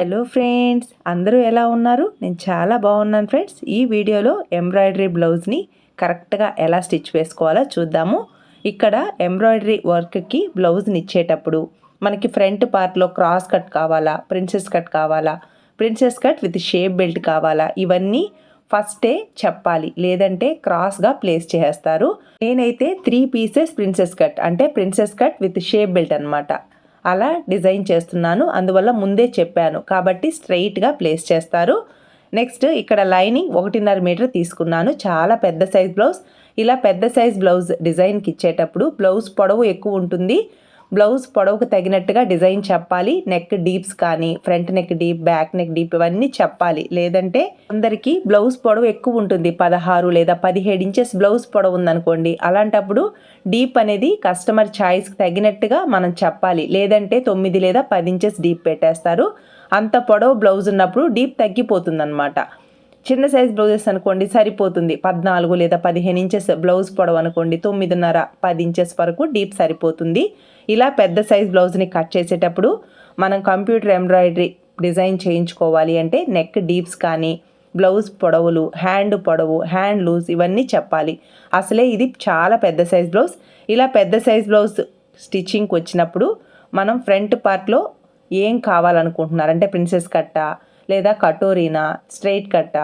Hello friends అందరూ ఎలా ఉన్నారు? నేను చాలా బాగున్నాను ఫ్రెండ్స్ ఈ వీడియోలో ఎంబ్రాయిడరీ బ్లౌజ్ని కరెక్ట్గా ఎలా స్టిచ్ వేసుకోవాలో చూద్దాము. ఇక్కడ ఎంబ్రాయిడరీ వర్క్కి బ్లౌజ్ని ఇచ్చేటప్పుడు మనకి ఫ్రంట్ పార్ట్లో క్రాస్ కట్ కావాలా ప్రిన్సెస్ కట్ కావాలా princess cut with shape belt కావాలా ఇవన్నీ ఫస్టే చెప్పాలి. లేదంటే క్రాస్గా ప్లేస్ చేసేస్తారు. నేనైతే త్రీ పీసెస్ ప్రిన్సెస్ కట్ అంటే princess cut with shape belt అనమాట అలా డిజైన్ చేస్తున్నాను. అందువల్ల ముందే చెప్పాను. కాబట్టి స్ట్రైట్గా ప్లేస్ చేస్తారు. నెక్స్ట్ ఇక్కడ లైనింగ్ ఒకటిన్నర మీటర్ తీసుకున్నాను. చాలా పెద్ద సైజ్ బ్లౌజ్. ఇలా పెద్ద సైజ్ బ్లౌజ్ డిజైన్కి ఇచ్చేటప్పుడు బ్లౌజ్ పొడవు ఎక్కువ ఉంటుంది. బ్లౌజ్ పొడవుకు తగినట్టుగా డిజైన్ చెప్పాలి. నెక్ డీప్స్ కానీ front neck deep back neck deep ఇవన్నీ చెప్పాలి. లేదంటే అందరికీ బ్లౌజ్ పొడవు ఎక్కువ ఉంటుంది. పదహారు లేదా పదిహేడు ఇంచెస్ బ్లౌజ్ పొడవు ఉందనుకోండి. అలాంటప్పుడు డీప్ అనేది కస్టమర్ ఛాయిస్కి తగినట్టుగా మనం చెప్పాలి. లేదంటే తొమ్మిది లేదా పది ఇంచెస్ డీప్ పెట్టేస్తారు. అంత పొడవు బ్లౌజ్ ఉన్నప్పుడు డీప్ తగ్గిపోతుంది అనమాట చిన్న సైజ్ బ్లౌజెస్ అనుకోండి సరిపోతుంది. పద్నాలుగు లేదా పదిహేను ఇంచెస్ బ్లౌజ్ పొడవు అనుకోండి తొమ్మిదిన్నర పది ఇంచెస్ వరకు డీప్ సరిపోతుంది. ఇలా పెద్ద సైజ్ బ్లౌజ్ని కట్ చేసేటప్పుడు మనం కంప్యూటర్ ఎంబ్రాయిడరీ డిజైన్ చేయించుకోవాలి అంటే నెక్ డీప్స్ కానీ బ్లౌజ్ పొడవులు హ్యాండ్ పొడవు హ్యాండ్ లూజ్ ఇవన్నీ చెప్పాలి. అసలే ఇది చాలా పెద్ద సైజ్ బ్లౌజ్. ఇలా పెద్ద సైజ్ బ్లౌజ్ స్టిచ్చింగ్కి వచ్చినప్పుడు మనం ఫ్రంట్ పార్ట్లో ఏం కావాలనుకుంటున్నారు? అంటే ప్రిన్సెస్ కట్ట లేదా కటోరీనా స్ట్రైట్ కట్ట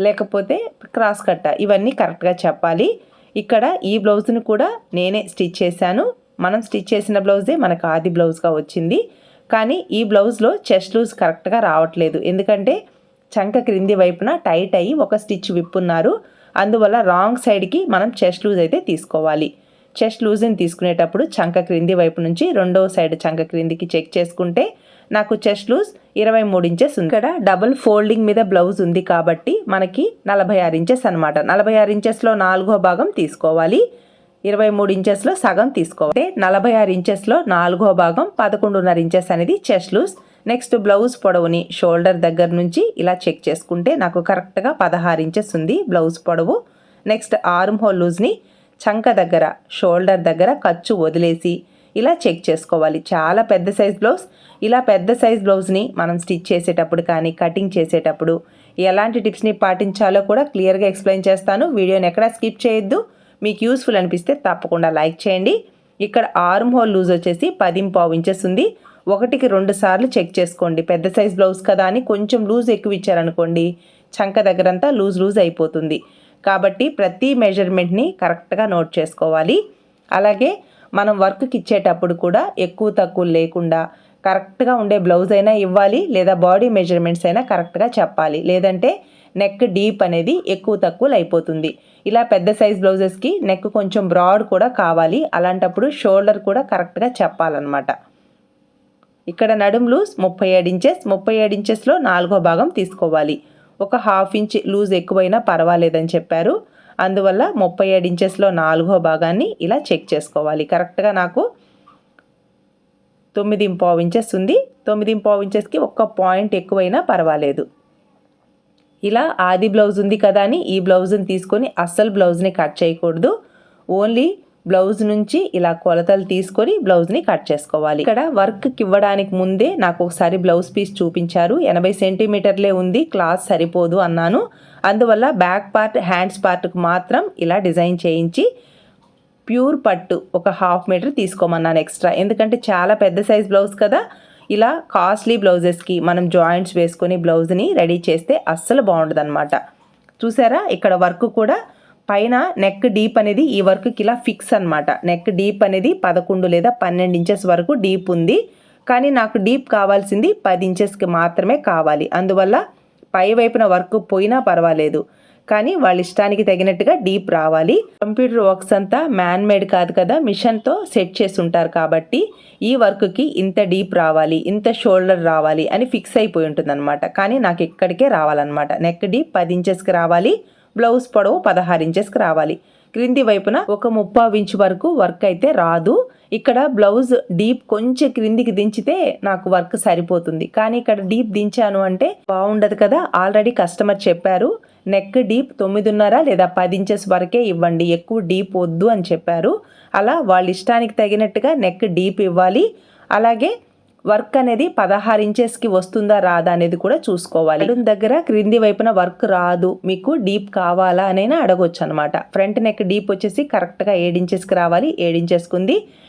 లేకపోతే క్రాస్ కట్ట? ఇవన్నీ కరెక్ట్గా చెప్పాలి. ఇక్కడ ఈ బ్లౌజ్ని కూడా నేనే స్టిచ్ చేశాను. మనం స్టిచ్ చేసిన బ్లౌజే మనకు ఆది బ్లౌజ్గా వచ్చింది. కానీ ఈ బ్లౌజ్లో చెస్ట్ లూజ్ కరెక్ట్గా రావట్లేదు. ఎందుకంటే చంక క్రింది వైపున టైట్ అయ్యి ఒక స్టిచ్ విప్పున్నారు. అందువల్ల రాంగ్ సైడ్కి మనం చెస్ట్ లూజ్ అయితే తీసుకోవాలి. చెస్ట్ లూజ్ని తీసుకునేటప్పుడు చంక క్రింది వైపు నుంచి రెండవ సైడ్ చంక క్రిందికి చెక్ చేసుకుంటే నాకు చెస్ట్ లూజ్ ఇరవై మూడు ఇంచెస్ ఉంది. ఇక్కడ డబుల్ ఫోల్డింగ్ మీద బ్లౌజ్ ఉంది కాబట్టి మనకి నలభై ఆరు ఇంచెస్ అనమాట నలభై ఆరు ఇంచెస్లో నాలుగో భాగం తీసుకోవాలి. ఇరవై మూడు ఇంచెస్లో సగం తీసుకోవాలి. నలభై ఆరు ఇంచెస్లో నాలుగో భాగం పదకొండున్నర ఇంచెస్ అనేది చెస్ట్ లూజ్. నెక్స్ట్ బ్లౌజ్ పొడవుని షోల్డర్ దగ్గర నుంచి ఇలా చెక్ చేసుకుంటే నాకు కరెక్ట్గా పదహారు ఇంచెస్ ఉంది బ్లౌజ్ పొడవు. నెక్స్ట్ ఆర్మ్ హోల్ లూజ్ని చంక దగ్గర షోల్డర్ దగ్గర ఖర్చు వదిలేసి ఇలా చెక్ చేసుకోవాలి. చాలా పెద్ద సైజ్ బ్లౌజ్. ఇలా పెద్ద సైజ్ బ్లౌజ్ని మనం స్టిచ్ చేసేటప్పుడు కానీ కటింగ్ చేసేటప్పుడు ఎలాంటి టిప్స్ని పాటించాలో కూడా క్లియర్గా ఎక్స్ప్లెయిన్ చేస్తాను. వీడియోని ఎక్కడా స్కిప్ చేయొద్దు. మీకు యూస్ఫుల్ అనిపిస్తే తప్పకుండా లైక్ చేయండి. ఇక్కడ ఆర్మ్ హోల్ లూజ్ వచ్చేసి పది పావు ఇంచెస్ ఉంది. ఒకటికి రెండు సార్లు చెక్ చేసుకోండి. పెద్ద సైజ్ బ్లౌజ్ కదా అని కొంచెం లూజ్ ఎక్కువ ఇచ్చారనుకోండి చంక దగ్గరంతా లూజ్ లూజ్ అయిపోతుంది. కాబట్టి ప్రతి మెజర్మెంట్ని కరెక్ట్గా నోట్ చేసుకోవాలి. అలాగే మనం వర్క్కి ఇచ్చేటప్పుడు కూడా ఎక్కువ తక్కువ లేకుండా కరెక్ట్గా ఉండే బ్లౌజ్ అయినా ఇవ్వాలి లేదా బాడీ మెజర్మెంట్స్ అయినా కరెక్ట్గా చెప్పాలి. లేదంటే నెక్ డీప్ అనేది ఎక్కువ తక్కువలు అయిపోతుంది. ఇలా పెద్ద సైజ్ బ్లౌజెస్కి నెక్ కొంచెం బ్రాడ్ కూడా కావాలి. అలాంటప్పుడు షోల్డర్ కూడా కరెక్ట్గా చెప్పాలన్నమాట. ఇక్కడ నడుం లూజ్ ముప్పై ఏడు ఇంచెస్ ముప్పై ఏడు ఇంచెస్లో నాలుగో భాగం తీసుకోవాలి. ఒక హాఫ్ ఇంచ్ లూజ్ ఎక్కువైనా పర్వాలేదని చెప్పారు. అందువల్ల ముప్పై ఏడు ఇంచెస్లో నాలుగో భాగాన్ని ఇలా చెక్ చేసుకోవాలి. కరెక్ట్గా నాకు తొమ్మిది పావు ఇంచెస్ ఉంది. తొమ్మిది పావు ఇంచెస్కి ఒక్క పాయింట్ ఎక్కువైనా పర్వాలేదు. ఇలా ఆది బ్లౌజ్ ఉంది కదా అని ఈ బ్లౌజ్ని తీసుకొని అస్సలు బ్లౌజ్ని కట్ చేయకూడదు. ఓన్లీ బ్లౌజ్ నుంచి ఇలా కొలతలు తీసుకొని బ్లౌజ్ని కట్ చేసుకోవాలి. ఇక్కడ వర్క్కి ఇవ్వడానికి ముందే నాకు ఒకసారి బ్లౌజ్ పీస్ చూపించారు. ఎనభై సెంటీమీటర్లే ఉంది క్లాత్ సరిపోదు అన్నాను. అందువల్ల బ్యాక్ పార్ట్ హ్యాండ్స్ పార్ట్కు మాత్రం ఇలా డిజైన్ చేయించి ప్యూర్ పట్టు ఒక హాఫ్ మీటర్ తీసుకోమన్నాను ఎక్స్ట్రా. ఎందుకంటే చాలా పెద్ద సైజ్ బ్లౌజ్ కదా ఇలా కాస్ట్లీ బ్లౌజెస్కి మనం జాయింట్స్ వేసుకొని బ్లౌజ్ని రెడీ చేస్తే అస్సలు బాగుండదు అనమాట చూసారా? ఇక్కడ వర్క్ కూడా పైన నెక్ డీప్ అనేది ఈ వర్క్కి ఇలా ఫిక్స్ అనమాట నెక్ డీప్ అనేది పదకొండు లేదా పన్నెండు ఇంచెస్ వరకు డీప్ ఉంది. కానీ నాకు డీప్ కావాల్సింది పది ఇంచెస్కి మాత్రమే కావాలి. అందువల్ల పై వైపున వర్క్ పోయినా పర్వాలేదు. కానీ వాళ్ళ ఇష్టానికి తగినట్టుగా డీప్ రావాలి. కంప్యూటర్ వర్క్స్ అంతా మ్యాన్ మేడ్ కాదు కదా మిషన్తో సెట్ చేసి ఉంటారు కాబట్టి ఈ వర్క్కి ఇంత డీప్ రావాలి ఇంత షోల్డర్ రావాలి అని ఫిక్స్ అయిపోయి ఉంటుంది అనమాట కానీ నాకు ఇక్కడికే రావాలన్నమాట. నెక్ డీప్ పది ఇంచెస్కి రావాలి బ్లౌజ్ పొడవు పదహారు ఇంచెస్కి రావాలి. క్రింది వైపున ఒక ముప్పావు ఇంచు వరకు వర్క్ అయితే రాదు. ఇక్కడ బ్లౌజ్ డీప్ కొంచెం క్రిందికి దించితే నాకు వర్క్ సరిపోతుంది. కానీ ఇక్కడ డీప్ దించాను అంటే బాగుండదు కదా? ఆల్రెడీ కస్టమర్ చెప్పారు నెక్ డీప్ తొమ్మిదిన్నర లేదా పది ఇంచెస్ వరకే ఇవ్వండి ఎక్కువ డీప్ వద్దు అని చెప్పారు. అలా వాళ్ళ ఇష్టానికి తగినట్టుగా నెక్ డీప్ ఇవ్వాలి. అలాగే వర్క్ అనేది పదహారు ఇంచెస్కి వస్తుందా రాదా అనేది కూడా చూసుకోవాలి. నడుం దగ్గర క్రింది వైపున వర్క్ రాదు మీకు డీప్ కావాలా అనైనా అడగొచ్చు అనమాట ఫ్రంట్ నెక్ డీప్ వచ్చేసి కరెక్ట్గా ఏడు ఇంచెస్కి రావాలి ఏడు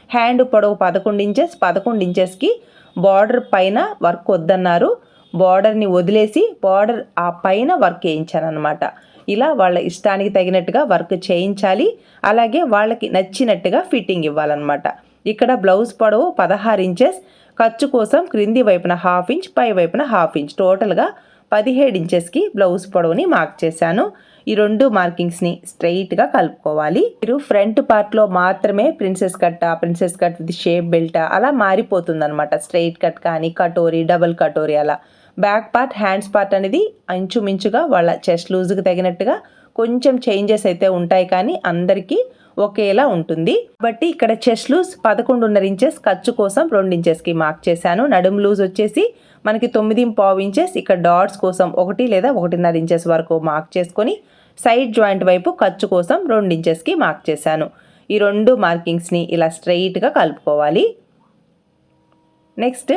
హ్యాండ్ పొడవు పదకొండు ఇంచెస్ పదకొండు ఇంచెస్కి బార్డర్ పైన వర్క్ వద్దన్నారు. బార్డర్ని వదిలేసి బార్డర్ ఆ పైన వర్క్ వేయించానమాట అనమాట ఇలా వాళ్ళ ఇష్టానికి తగినట్టుగా వర్క్ చేయించాలి అలాగే వాళ్ళకి నచ్చినట్టుగా ఫిట్టింగ్ ఇవ్వాలన్నమాట. ఇక్కడ బ్లౌజ్ పొడవు పదహారు ఇంచెస్ ఖర్చు కోసం క్రింది వైపున హాఫ్ ఇంచ్ పై వైపున హాఫ్ ఇంచ్. టోటల్గా పదిహేడు ఇంచెస్కి బ్లౌజ్ పొడవుని మార్క్ చేశాను. ఈ రెండు మార్కింగ్స్ని స్ట్రైట్గా కలుపుకోవాలి. మీరు ఫ్రంట్ పార్ట్లో మాత్రమే princess cut princess cut with shape belt అలా మారిపోతుందనమాట స్ట్రైట్ కట్ కానీ కటోరీ డబుల్ కటోరీ అలా. బ్యాక్ పార్ట్ హ్యాండ్స్ పార్ట్ అనేది అంచుమించుగా వాళ్ళ చెస్ట్ లూజ్కి తగినట్టుగా కొంచెం చేంజెస్ అయితే ఉంటాయి కానీ అందరికీ ఒకేలా ఉంటుంది. బట్టి ఇక్కడ చెస్ట్ లూజ్ పదకొండున్నర ఇంచెస్ ఖర్చు కోసం రెండు ఇంచెస్కి మార్క్ చేశాను. నడుము లూజ్ వచ్చేసి మనకి తొమ్మిది పావు ఇంచెస్ ఇక్కడ డాట్స్ కోసం ఒకటి లేదా ఒకటిన్నర ఇంచెస్ వరకు మార్క్ చేసుకొని సైడ్ జాయింట్ వైపు ఖర్చు కోసం రెండు ఇంచెస్కి మార్క్ చేశాను. ఈ రెండు మార్కింగ్స్ని ఇలా స్ట్రైట్గా కలుపుకోవాలి. నెక్స్ట్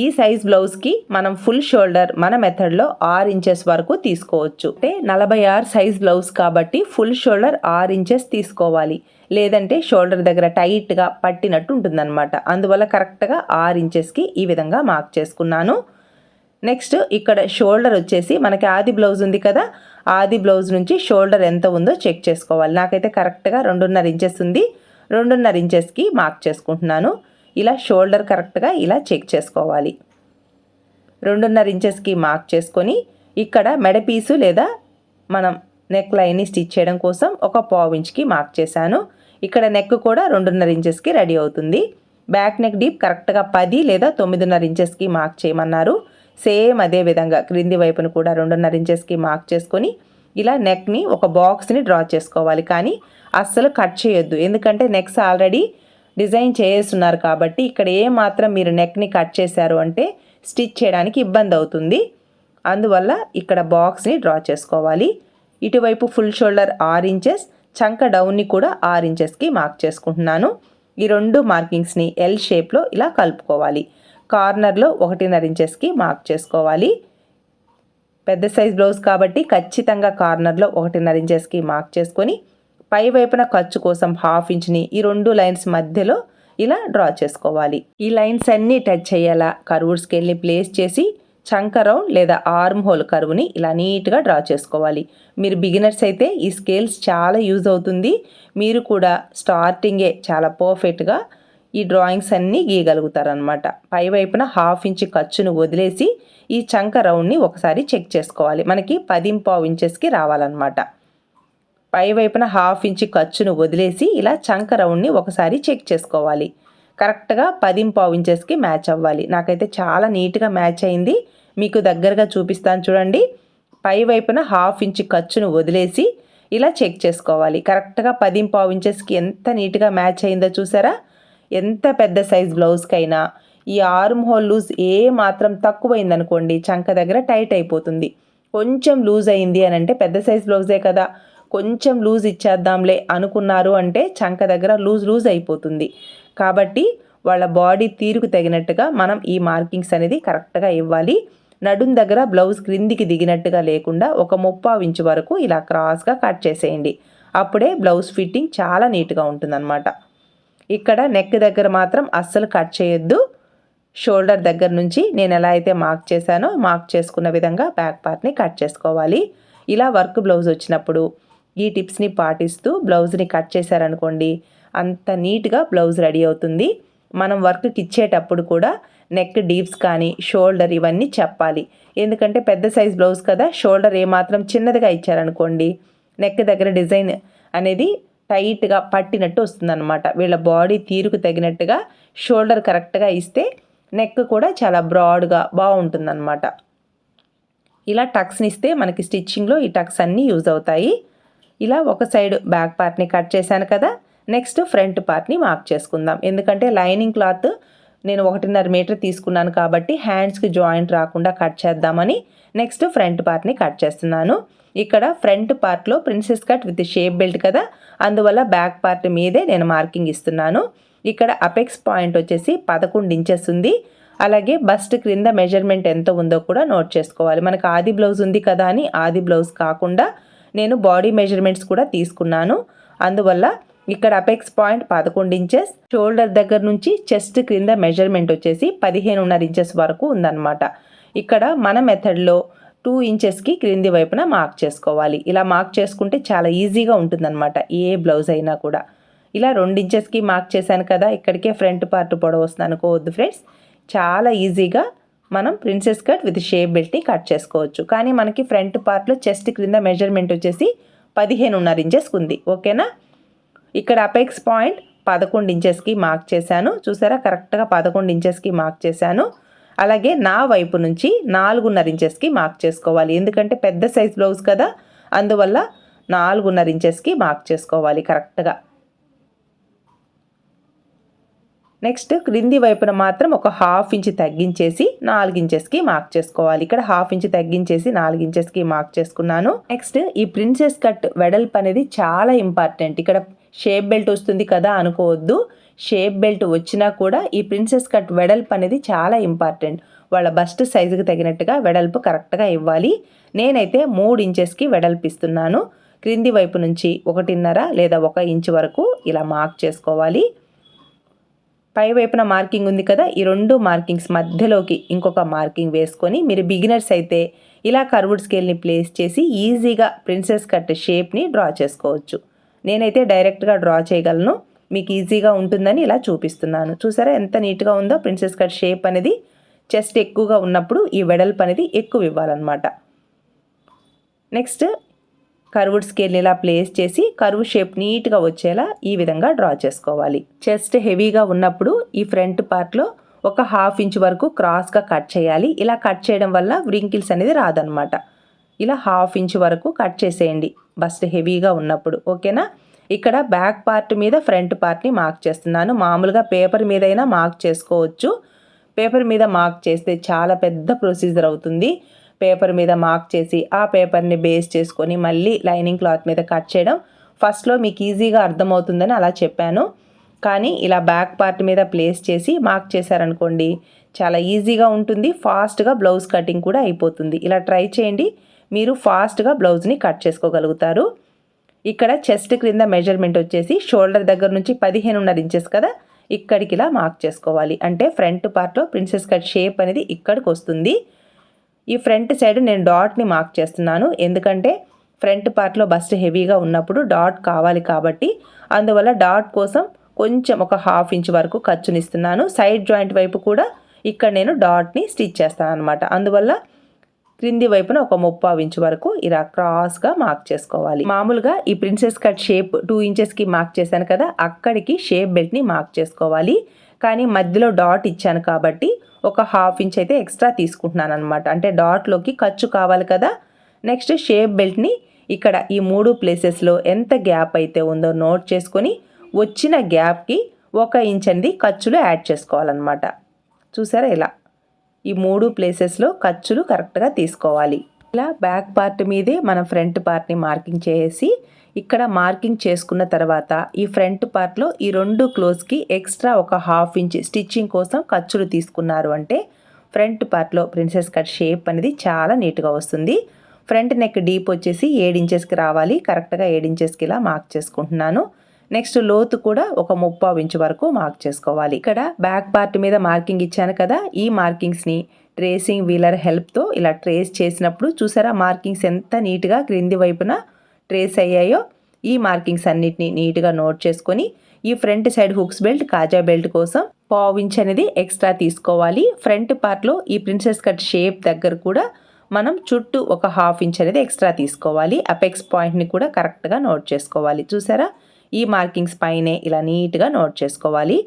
ఈ సైజ్ బ్లౌజ్కి మనం ఫుల్ షోల్డర్ మన మెథడ్లో ఆరు ఇంచెస్ వరకు తీసుకోవచ్చు. అంటే నలభై ఆరు సైజ్ బ్లౌజ్ కాబట్టి ఫుల్ షోల్డర్ ఆరు ఇంచెస్ తీసుకోవాలి. లేదంటే షోల్డర్ దగ్గర టైట్గా పట్టినట్టు ఉంటుందన్నమాట. అందువల్ల కరెక్ట్గా ఆరు ఇంచెస్కి ఈ విధంగా మార్క్ చేసుకున్నాను. నెక్స్ట్ ఇక్కడ షోల్డర్ వచ్చేసి మనకి ఆది బ్లౌజ్ ఉంది కదా ఆది బ్లౌజ్ నుంచి షోల్డర్ ఎంత ఉందో చెక్ చేసుకోవాలి. నాకైతే కరెక్ట్గా రెండున్నర ఇంచెస్ ఉంది. రెండున్నర ఇంచెస్కి మార్క్ చేసుకుంటున్నాను. ఇలా షోల్డర్ కరెక్ట్గా ఇలా చెక్ చేసుకోవాలి. రెండున్నర ఇంచెస్కి మార్క్ చేసుకొని ఇక్కడ మెడ పీసు లేదా మనం నెక్ లైన్ని స్టిచ్ చేయడం కోసం ఒక పావు ఇంచ్కి మార్క్ చేశాను. ఇక్కడ నెక్ కూడా రెండున్నర ఇంచెస్కి రెడీ అవుతుంది. బ్యాక్ నెక్ డీప్ కరెక్ట్గా పది లేదా తొమ్మిదిన్నర ఇంచెస్కి మార్క్ చేయమన్నారు. సేమ్ అదే విధంగా క్రింది వైపును కూడా రెండున్నర ఇంచెస్కి మార్క్ చేసుకొని ఇలా నెక్ని ఒక బాక్స్ని డ్రా చేసుకోవాలి. కానీ అస్సలు కట్ చేయొద్దు. ఎందుకంటే నెక్స్ ఆల్రెడీ డిజైన్ చేస్తున్నారు కాబట్టి ఇక్కడ ఏ మాత్రం మీరు నెక్ని కట్ చేశారు అంటే స్టిచ్ చేయడానికి ఇబ్బంది అవుతుంది. అందువల్ల ఇక్కడ బాక్స్ని డ్రా చేసుకోవాలి. ఇటువైపు ఫుల్ షోల్డర్ ఆరు ఇంచెస్ చంక డౌన్ని కూడా ఆరు ఇంచెస్కి మార్క్ చేసుకుంటున్నాను. ఈ రెండు మార్కింగ్స్ని ఎల్ షేప్లో ఇలా కలుపుకోవాలి. కార్నర్లో ఒకటిన్నర ఇంచెస్కి మార్క్ చేసుకోవాలి. పెద్ద సైజ్ బ్లౌజ్ కాబట్టి ఖచ్చితంగా కార్నర్లో ఒకటిన్నర ఇంచెస్కి మార్క్ చేసుకొని పై వైపున ఖర్చు కోసం హాఫ్ ఇంచ్ని ఈ రెండు లైన్స్ మధ్యలో ఇలా డ్రా చేసుకోవాలి. ఈ లైన్స్ అన్నీ టచ్ అయ్యేలా కర్వ్స్ వెళ్ళి ప్లేస్ చేసి చంక రౌండ్ లేదా ఆర్మ్ హోల్ కరువుని ఇలా నీట్గా డ్రా చేసుకోవాలి. మీరు బిగినర్స్ అయితే ఈ స్కేల్స్ చాలా యూజ్ అవుతుంది. మీరు కూడా స్టార్టింగే చాలా పర్ఫెక్ట్గా ఈ డ్రాయింగ్స్ అన్నీ గీయగలుగుతారనమాట పై వైపున హాఫ్ ఇంచ్ ఖర్చును వదిలేసి ఈ చంక రౌండ్ని ఒకసారి చెక్ చేసుకోవాలి. మనకి పదింపావు ఇంచెస్కి రావాలన్నమాట. పై వైపున హాఫ్ ఇంచ్ ఖర్చును వదిలేసి ఇలా చంక రౌండ్ని ఒకసారి చెక్ చేసుకోవాలి. కరెక్ట్గా పదింపావు ఇంచెస్కి మ్యాచ్ అవ్వాలి. నాకైతే చాలా నీట్గా మ్యాచ్ అయింది. మీకు దగ్గరగా చూపిస్తాను చూడండి. పై వైపున హాఫ్ ఇంచ్ ఖర్చును వదిలేసి ఇలా చెక్ చేసుకోవాలి. కరెక్ట్గా పదింపావు ఇంచెస్కి ఎంత నీట్గా మ్యాచ్ అయిందో చూసారా? ఎంత పెద్ద సైజ్ బ్లౌజ్కైనా. ఈ ఆర్మ్ హోల్ లూజ్ ఏ మాత్రం తక్కువైందనుకోండి చంక దగ్గర టైట్ అయిపోతుంది. కొంచెం లూజ్ అయింది అని అంటే పెద్ద సైజ్ బ్లౌజే కదా. కొంచెం లూజ్ ఇచ్చేద్దాంలే అనుకున్నారు అంటే చంక దగ్గర లూజ్ లూజ్ అయిపోతుంది. కాబట్టి వాళ్ళ బాడీ తీరుకు తగినట్టుగా మనం ఈ మార్కింగ్స్ అనేది కరెక్ట్గా ఇవ్వాలి. నడుం దగ్గర బ్లౌజ్ క్రిందికి దిగినట్టుగా లేకుండా ఒక ముప్పావు ఇంచు వరకు ఇలా క్రాస్గా కట్ చేసేయండి. అప్పుడే బ్లౌజ్ ఫిట్టింగ్ చాలా నీట్గా ఉంటుందన్నమాట. ఇక్కడ నెక్ దగ్గర మాత్రం అస్సలు కట్ చేయొద్దు. షోల్డర్ దగ్గర నుంచి నేను ఎలా అయితే మార్క్ చేశానో మార్క్ చేసుకున్న విధంగా బ్యాక్ పార్ట్ని కట్ చేసుకోవాలి. ఇలా వర్క్ బ్లౌజ్ వచ్చినప్పుడు ఈ టిప్స్ని పాటిస్తూ బ్లౌజ్ని కట్ చేశారనుకోండి అంత నీట్గా బ్లౌజ్ రెడీ అవుతుంది. మనం వర్క్కి ఇచ్చేటప్పుడు కూడా నెక్ డీప్స్ కానీ షోల్డర్ ఇవన్నీ చెప్పాలి. ఎందుకంటే పెద్ద సైజ్ బ్లౌజ్ కదా షోల్డర్ ఏమాత్రం చిన్నదిగా ఇచ్చారనుకోండి నెక్ దగ్గర డిజైన్ అనేది టైట్గా పట్టినట్టు వస్తుందన్నమాట. వీళ్ళ బాడీ తీరుకు తగినట్టుగా షోల్డర్ కరెక్ట్గా ఇస్తే నెక్ కూడా చాలా బ్రాడ్గా బాగుంటుందన్నమాట. ఇలా టక్స్ని ఇస్తే మనకి స్టిచ్చింగ్లో ఈ టక్స్ అన్నీ యూజ్ అవుతాయి. ఇలా ఒక సైడ్ బ్యాక్ పార్ట్ని కట్ చేశాను కదా నెక్స్ట్ ఫ్రంట్ పార్ట్ని మార్క్ చేసుకుందాం. ఎందుకంటే లైనింగ్ క్లాత్ నేను ఒకటిన్నర మీటర్ తీసుకున్నాను కాబట్టి హ్యాండ్స్కి జాయింట్ రాకుండా కట్ చేద్దామని నెక్స్ట్ ఫ్రంట్ పార్ట్ని కట్ చేస్తున్నాను. ఇక్కడ ఫ్రంట్ పార్ట్లో princess cut with shape belt కదా అందువల్ల బ్యాక్ పార్ట్ మీదే నేను మార్కింగ్ ఇస్తున్నాను. ఇక్కడ అపెక్స్ పాయింట్ వచ్చేసి పదకొండు ఇంచెస్ ఉంది. అలాగే బస్ట్ క్రింద మెజర్మెంట్ ఎంత ఉందో కూడా నోట్ చేసుకోవాలి. మనకు ఆది బ్లౌజ్ ఉంది కదా అని ఆది బ్లౌజ్ కాకుండా నేను బాడీ మెజర్మెంట్స్ కూడా తీసుకున్నాను. అందువల్ల ఇక్కడ అపెక్స్ పాయింట్ పదకొండు ఇంచెస్ షోల్డర్ దగ్గర నుంచి చెస్ట్ క్రింద మెజర్మెంట్ వచ్చేసి పదిహేనున్నర ఇంచెస్ వరకు ఉందన్నమాట. ఇక్కడ మన మెథడ్లో టూ ఇంచెస్కి క్రింది వైపున మార్క్ చేసుకోవాలి. ఇలా మార్క్ చేసుకుంటే చాలా ఈజీగా ఉంటుందన్నమాట ఏ బ్లౌజ్ అయినా కూడా. ఇలా రెండు ఇంచెస్కి మార్క్ చేశాను కదా ఇక్కడికే ఫ్రంట్ పార్ట్ పొడవు వస్తుంది అనుకోవద్దు ఫ్రెండ్స్. చాలా ఈజీగా మనం ప్రిన్సెస్ కట్ విత్ షేప్ బెల్ట్ని కట్ చేసుకోవచ్చు. కానీ మనకి ఫ్రంట్ పార్ట్లో చెస్ట్ క్రింద మెజర్మెంట్ వచ్చేసి పదిహేనున్నర ఇంచెస్కి ఉంది ఓకేనా ఇక్కడ అపెక్స్ పాయింట్ పదకొండు ఇంచెస్కి మార్క్ చేశాను. చూసారా? కరెక్ట్గా పదకొండు ఇంచెస్కి మార్క్ చేశాను. అలాగే నా వైపు నుంచి నాలుగున్నర ఇంచెస్కి మార్క్ చేసుకోవాలి. ఎందుకంటే పెద్ద సైజ్ బ్లౌజ్ కదా? అందువల్ల నాలుగున్నర ఇంచెస్కి మార్క్ చేసుకోవాలి కరెక్ట్గా నెక్స్ట్ క్రింది వైపున మాత్రం ఒక హాఫ్ ఇంచ్ తగ్గించేసి నాలుగు ఇంచెస్కి మార్క్ చేసుకోవాలి. ఇక్కడ హాఫ్ ఇంచ్ తగ్గించేసి నాలుగు ఇంచెస్కి మార్క్ చేసుకున్నాను. నెక్స్ట్ ఈ ప్రిన్సెస్ కట్ వెడల్పు అనేది చాలా ఇంపార్టెంట్ ఇక్కడ షేప్ బెల్ట్ వస్తుంది కదా అనుకోవద్దు. షేప్ బెల్ట్ వచ్చినా కూడా ఈ ప్రిన్సెస్ కట్ వెడల్పు అనేది చాలా ఇంపార్టెంట్ వాళ్ళ బస్ట్ సైజుకి తగినట్టుగా వెడల్పు కరెక్ట్గా ఇవ్వాలి. నేనైతే మూడు ఇంచెస్కి వెడల్పు ఇస్తున్నాను. క్రింది వైపు నుంచి ఒకటిన్నర లేదా ఒక ఇంచ్ వరకు ఇలా మార్క్ చేసుకోవాలి. పై వైపున మార్కింగ్ ఉంది కదా ఈ రెండు మార్కింగ్స్ మధ్యలోకి ఇంకొక మార్కింగ్ వేసుకొని మీరు బిగినర్స్ అయితే ఇలా కర్వుడ్ స్కేల్ని ప్లేస్ చేసి ఈజీగా ప్రిన్సెస్ కట్ షేప్ని డ్రా చేసుకోవచ్చు. నేనైతే డైరెక్ట్గా డ్రా చేయగలను. మీకు ఈజీగా ఉంటుందని ఇలా చూపిస్తున్నాను. చూసారా ఎంత నీట్గా ఉందో? ప్రిన్సెస్ కట్ షేప్ అనేది చెస్ట్ ఎక్కువగా ఉన్నప్పుడు ఈ వెడల్పు అనేది ఎక్కువ ఇవ్వాలన్నమాట. నెక్స్ట్ కర్వుడ్ స్కేల్ని ఇలా ప్లేస్ చేసి కర్వ్ షేప్ నీట్గా వచ్చేలా ఈ విధంగా డ్రా చేసుకోవాలి. చెస్ట్ హెవీగా ఉన్నప్పుడు ఈ ఫ్రంట్ పార్ట్లో ఒక హాఫ్ ఇంచ్ వరకు క్రాస్గా కట్ చేయాలి. ఇలా కట్ చేయడం వల్ల వ్రింకిల్స్ అనేది రాదనమాట ఇలా హాఫ్ ఇంచ్ వరకు కట్ చేసేయండి. బస్ట్ హెవీగా ఉన్నప్పుడు ఓకేనా? ఇక్కడ బ్యాక్ పార్ట్ మీద ఫ్రంట్ పార్ట్ని మార్క్ చేస్తున్నాను. మామూలుగా పేపర్ మీదైనా మార్క్ చేసుకోవచ్చు. పేపర్ మీద మార్క్ చేస్తే చాలా పెద్ద ప్రొసీజర్ అవుతుంది. పేపర్ మీద మార్క్ చేసి ఆ పేపర్ని బేస్ చేసుకొని మళ్ళీ లైనింగ్ క్లాత్ మీద కట్ చేయడం ఫస్ట్లో మీకు ఈజీగా అర్థమవుతుందని అలా చెప్పాను. కానీ ఇలా బ్యాక్ పార్ట్ మీద ప్లేస్ చేసి మార్క్ చేశారనుకోండి చాలా ఈజీగా ఉంటుంది. ఫాస్ట్గా బ్లౌజ్ కటింగ్ కూడా అయిపోతుంది. ఇలా ట్రై చేయండి. మీరు ఫాస్ట్గా బ్లౌజ్ని కట్ చేసుకోగలుగుతారు. ఇక్కడ చెస్ట్ క్రింద మెజర్మెంట్ వచ్చేసి షోల్డర్ దగ్గర నుంచి పదిహేనున్నర ఇంచెస్ కదా ఇక్కడికి ఇలా మార్క్ చేసుకోవాలి. అంటే ఫ్రంట్ పార్ట్లో ప్రిన్సెస్ కట్ షేప్ అనేది ఇక్కడికి వస్తుంది. ఈ ఫ్రంట్ సైడ్ నేను డాట్ని మార్క్ చేస్తున్నాను. ఎందుకంటే ఫ్రంట్ పార్ట్లో బస్ట్ హెవీగా ఉన్నప్పుడు డాట్ కావాలి కాబట్టి అందువల్ల డాట్ కోసం కొంచెం ఒక హాఫ్ ఇంచ్ వరకు ఖర్చునిస్తున్నాను సైడ్ జాయింట్ వైపు కూడా ఇక్కడ నేను డాట్ని స్టిచ్ చేస్తాను అనమాట అందువల్ల క్రింది వైపున ఒక ముప్పావు ఇంచు వరకు ఇలా క్రాస్గా మార్క్ చేసుకోవాలి. మామూలుగా ఈ ప్రిన్సెస్ కట్ షేప్ టూ ఇంచెస్కి మార్క్ చేశాను కదా అక్కడికి షేప్ బెల్ట్ని మార్క్ చేసుకోవాలి. కానీ మధ్యలో డాట్ ఇచ్చాను కాబట్టి ఒక హాఫ్ ఇంచ్ అయితే ఎక్స్ట్రా తీసుకుంటున్నాను అనమాట అంటే డాట్లోకి ఖర్చు కావాలి కదా. నెక్స్ట్ షేప్ బెల్ట్ని ఇక్కడ ఈ మూడు ప్లేసెస్లో ఎంత గ్యాప్ అయితే ఉందో నోట్ చేసుకొని వచ్చిన గ్యాప్కి ఒక ఇంచ్ అనేది ఖర్చులు యాడ్ చేసుకోవాలన్నమాట. చూసారా ఇలా? ఈ మూడు ప్లేసెస్లో ఖర్చులు కరెక్ట్గా తీసుకోవాలి. ఇలా బ్యాక్ పార్ట్ మీదే మనం ఫ్రంట్ పార్ట్ని మార్కింగ్ చేసి ఇక్కడ మార్కింగ్ చేసుకున్న తర్వాత ఈ ఫ్రంట్ పార్ట్లో ఈ రెండు క్లోజ్కి ఎక్స్ట్రా ఒక హాఫ్ ఇంచ్ స్టిచ్చింగ్ కోసం ఖర్చులు తీసుకున్నారు అంటే ఫ్రంట్ పార్ట్లో ప్రిన్సెస్ కట్ షేప్ అనేది చాలా నీట్గా వస్తుంది. ఫ్రంట్ నెక్ డీప్ వచ్చేసి ఏడు ఇంచెస్కి రావాలి. కరెక్ట్గా ఏడు ఇంచెస్కి ఇలా మార్క్ చేసుకుంటున్నాను. నెక్స్ట్ లోతు కూడా ఒక ముప్పావు ఇంచు వరకు మార్క్ చేసుకోవాలి. ఇక్కడ బ్యాక్ పార్ట్ మీద మార్కింగ్ ఇచ్చాను కదా ఈ మార్కింగ్స్ని ట్రేసింగ్ వీలర్ హెల్ప్తో ఇలా ట్రేస్ చేసినప్పుడు చూసారా మార్కింగ్స్ ఎంత నీట్గా క్రింది వైపున ట్రేస్ అయ్యాయో ఈ మార్కింగ్స్ అన్నిటిని నీట్గా నోట్ చేసుకొని ఈ ఫ్రంట్ సైడ్ హుక్స్ బెల్ట్ కాజా బెల్ట్ కోసం పావు ఇంచ్ అనేది ఎక్స్ట్రా తీసుకోవాలి. ఫ్రంట్ పార్ట్లో ఈ ప్రిన్సెస్ కట్ షేప్ దగ్గర కూడా మనం చుట్టూ ఒక హాఫ్ ఇంచ్ అనేది ఎక్స్ట్రా తీసుకోవాలి. అపెక్స్ పాయింట్ని కూడా కరెక్ట్గా నోట్ చేసుకోవాలి. చూసారా? ఈ మార్కింగ్స్ పైనే ఇలా నీట్గా నోట్ చేసుకోవాలి.